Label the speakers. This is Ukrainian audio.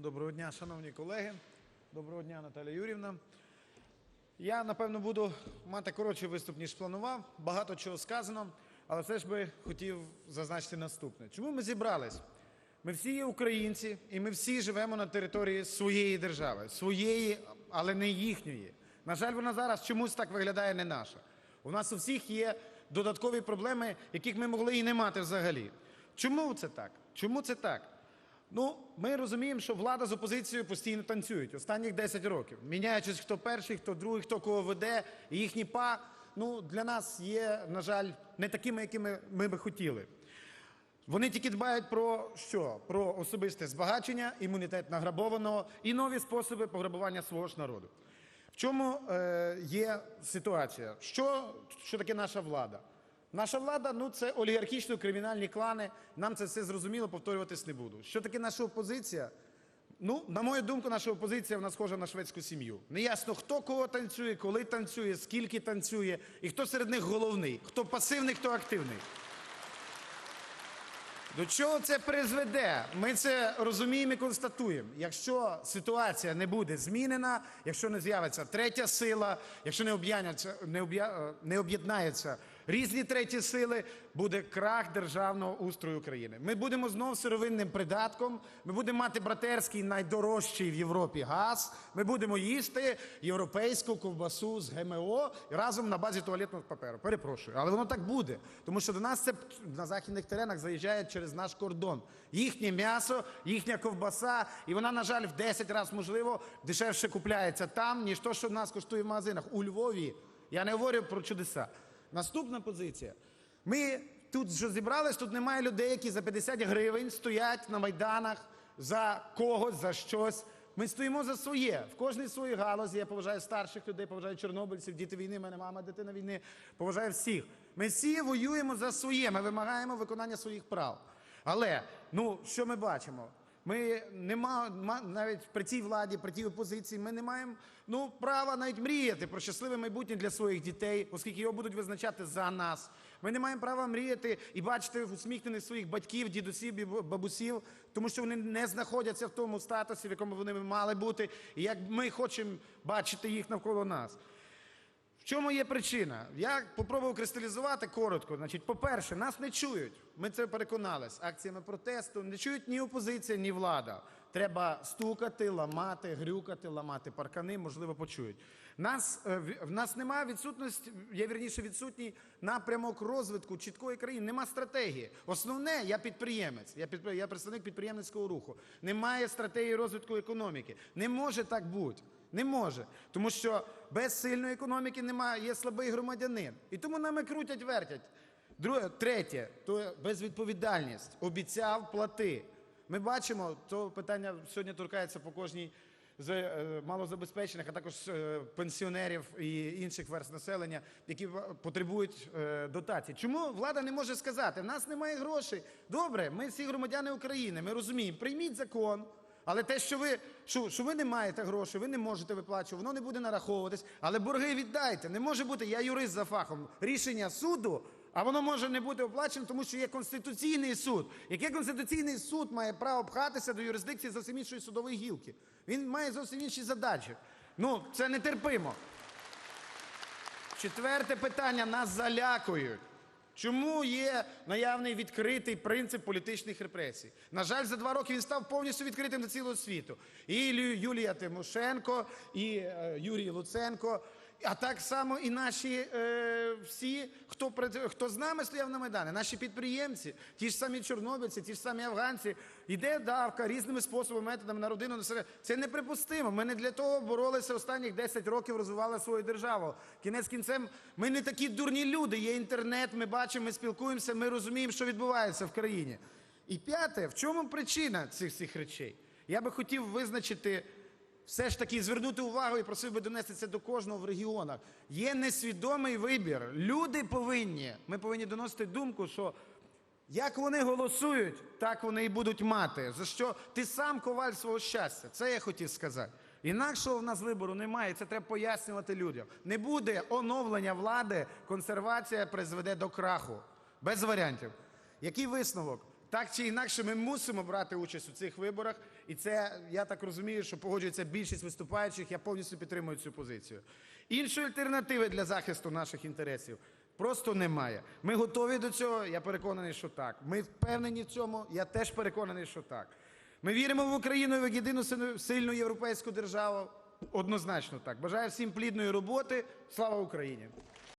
Speaker 1: Доброго дня, шановні колеги. Доброго дня, Наталя Юрівна. Я, напевно, буду мати коротший виступ, ніж планував. Багато чого сказано, але все ж би хотів зазначити наступне. Чому ми зібрались? Ми всі є українці, і ми всі живемо на території своєї держави, своєї, але не їхньої. На жаль, вона зараз чомусь так виглядає не наша. У нас у всіх є додаткові проблеми, яких ми могли і не мати взагалі. Чому це так? Чому це так? Ну, ми розуміємо, що влада з опозицією постійно танцюють останніх 10 років, міняючись, хто перший, хто другий, хто кого веде, і їхні па ну, для нас є, на жаль, не такими, якими ми би хотіли. Вони тільки дбають про що? Про особисте збагачення, імунітет награбованого і нові способи пограбування свого ж народу. В чому е, є ситуація? Що, що таке наша влада? Наша влада ну це олігархічно-кримінальні клани. Нам це все зрозуміло, повторюватись не буду. Що таке наша опозиція? Ну, на мою думку, наша опозиція вона схожа на шведську сім'ю. Неясно, хто кого танцює, коли танцює, скільки танцює, і хто серед них головний, хто пасивний, хто активний. До чого це призведе? Ми це розуміємо і констатуємо. Якщо ситуація не буде змінена, якщо не з'явиться третя сила, якщо не об'єднаються, е, не об'єднаються різні треті сили, буде крах державного устрою України. Ми будемо знов сировинним придатком. Ми будемо мати братерський найдорожчий в Європі газ. Ми будемо їсти європейську ковбасу з ГМО разом на базі туалетного паперу. Перепрошую, але воно так буде, тому що до нас це на західних теренах заїжджає через наш кордон. Їхнє м'ясо, їхня ковбаса, і вона, на жаль, в 10 разів, можливо, дешевше купляється там, ніж то, що в нас коштує в магазинах. У Львові я не говорю про чудеса. Наступна позиція. Ми тут що зібрались, тут немає людей, які за 50 гривень стоять на майданах за когось, за щось. Ми стоїмо за своє. В кожній своїй галузі. Я поважаю старших людей, поважаю чорнобильців, діти війни, мене мама, дитина війни. Поважаю всіх. Ми всі воюємо за своє. Ми вимагаємо виконання своїх прав. Але ну що ми бачимо? Ми не ма, ма- навіть при цій владі, при тій опозиції, ми не маємо ну, права навіть мріяти про щасливе майбутнє для своїх дітей, оскільки його будуть визначати за нас. Ми не маємо права мріяти і бачити усміхнених своїх батьків, дідусів, бабусів, тому що вони не знаходяться в тому статусі, в якому вони мали бути, і як ми хочемо бачити їх навколо нас. В чому є причина? Я попробував кристалізувати коротко. Значить, по-перше, нас не чують. Ми це переконались акціями протесту. Не чують ні опозиція, ні влада. Треба стукати, ламати, грюкати, ламати паркани, можливо, почують. Нас, е, в- нас немає відсутності, є вірніше відсутній напрямок розвитку чіткої країни, нема стратегії. Основне, я підприємець, я, підпри- я представник підприємницького руху. Немає стратегії розвитку економіки. Не може так бути. Не може, тому що без сильної економіки немає, є слабий громадянин. І тому нами крутять, вертять. Друге, третє, то безвідповідальність. Обіцяв, плати. Ми бачимо, то питання сьогодні торкається по кожній з е, малозабезпечених, а також е, пенсіонерів і інших верст населення, які потребують е, дотацій. Чому влада не може сказати, в нас немає грошей? Добре, ми всі громадяни України, ми розуміємо, прийміть закон. Але те, що ви, що, що ви не маєте грошей, ви не можете виплачувати, воно не буде нараховуватись, але борги віддайте. Не може бути, я юрист за фахом, рішення суду, а воно може не бути оплачено, тому що є Конституційний суд. Яке Конституційний суд має право пхатися до юрисдикції зовсім іншої судової гілки? Він має зовсім інші задачі. Ну, це нетерпимо. Четверте питання нас залякують. Чому є наявний відкритий принцип політичних репресій? На жаль, за два роки він став повністю відкритим для цілого світу. І Юлія Тимошенко, і е, Юрій Луценко, а так само і наші е, всі, хто, хто з нами стояв на Майдані, наші підприємці, ті ж самі чорнобильці, ті ж самі афганці. Іде давка різними способами, методами на родину населення. Це неприпустимо. Ми не для того боролися останніх 10 років, розвивали свою державу. Кінець кінцем, ми не такі дурні люди. Є інтернет, ми бачимо, ми спілкуємося, ми розуміємо, що відбувається в країні. І п'яте, в чому причина цих всіх речей? Я би хотів визначити все ж таки звернути увагу і просив би донести це до кожного в регіонах. Є несвідомий вибір. Люди повинні, ми повинні доносити думку, що як вони голосують, так вони і будуть мати. За що ти сам коваль свого щастя. Це я хотів сказати. Інакшого в нас вибору немає, це треба пояснювати людям. Не буде оновлення влади, консервація призведе до краху. Без варіантів. Який висновок? Так чи інакше, ми мусимо брати участь у цих виборах І це я так розумію, що погоджується більшість виступаючих. Я повністю підтримую цю позицію. Іншої альтернативи для захисту наших інтересів просто немає. Ми готові до цього. Я переконаний, що так. Ми впевнені в цьому. Я теж переконаний, що так. Ми віримо в Україну як єдину сильну європейську державу. Однозначно так. Бажаю всім плідної роботи. Слава Україні!